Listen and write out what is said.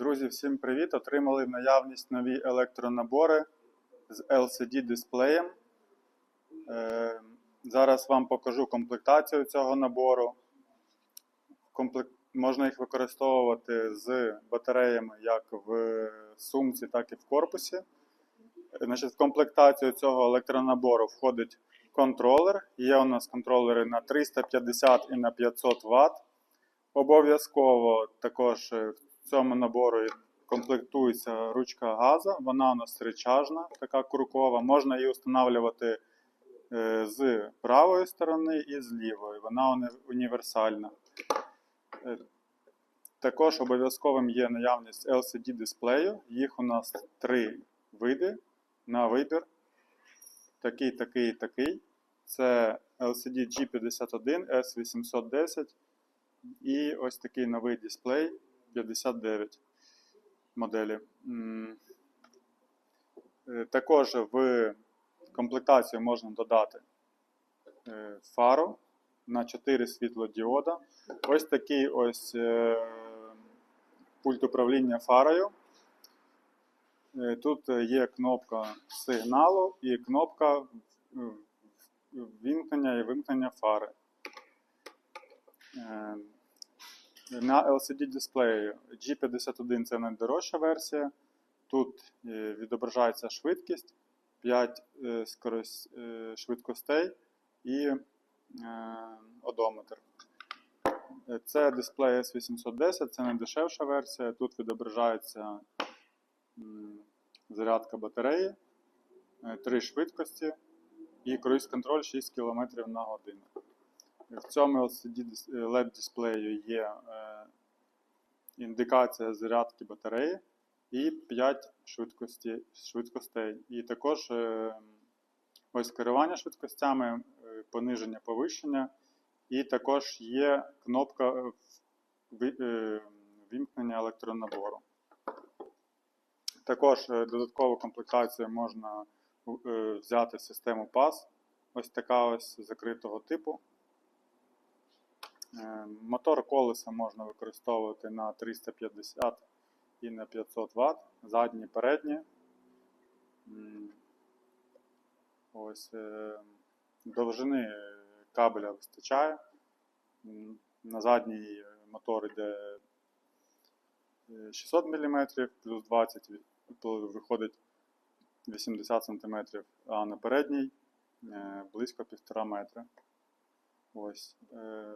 Друзі, всім привіт! Отримали в наявність нові електронабори з LCD дисплеєм. Е, Зараз вам покажу комплектацію цього набору. Можна їх використовувати з батареями як в сумці, так і в корпусі. Е, Значить, в комплектацію цього електронабору входить контролер. Є у нас контролери на 350 і на 500 Вт. Обов'язково також е, в цьому наборі комплектується ручка газа. Вона у нас речажна, така крукова. Можна її встановлювати е, з правої сторони і з лівої. Вона універсальна. Е, Також обов'язковим є наявність LCD дисплею. Їх у нас три види на вибір. Такий, такий, такий. Це LCD G51, S810 і ось такий новий дисплей 59 моделі. Е, Також в комплектацію можна додати е, фару на 4 світлодіода. Ось такий ось е, пульт управління фарою. Тут є кнопка сигналу і кнопка в- в- вімкнення і вимкнення фари. На LCD дисплеї G51 це найдорожча версія. Тут е, відображається швидкість, 5 е, е, швидкостей і одометр. Це дисплей S810, це найдешевша версія. Тут відображається зарядка батареї, 3 швидкості і круїз-контроль 6 км на годину. В цьому LCD е, LED дисплею є індикація зарядки батареї і 5 швидкості, швидкостей. І також е, ось керування швидкостями, е, пониження, повищення. І також є кнопка е, вімкнення електронабору. Також додаткову комплектацію можна взяти систему PAS. Ось така ось закритого типу. Е, Мотор колеса можна використовувати на 350 і на 500 Вт, задні, передні. Ось е, довжини кабеля вистачає. На задній мотор йде е, 600 мм плюс 20 виходить 80 см, а на передній е, близько 1,5 метра. Ось. е,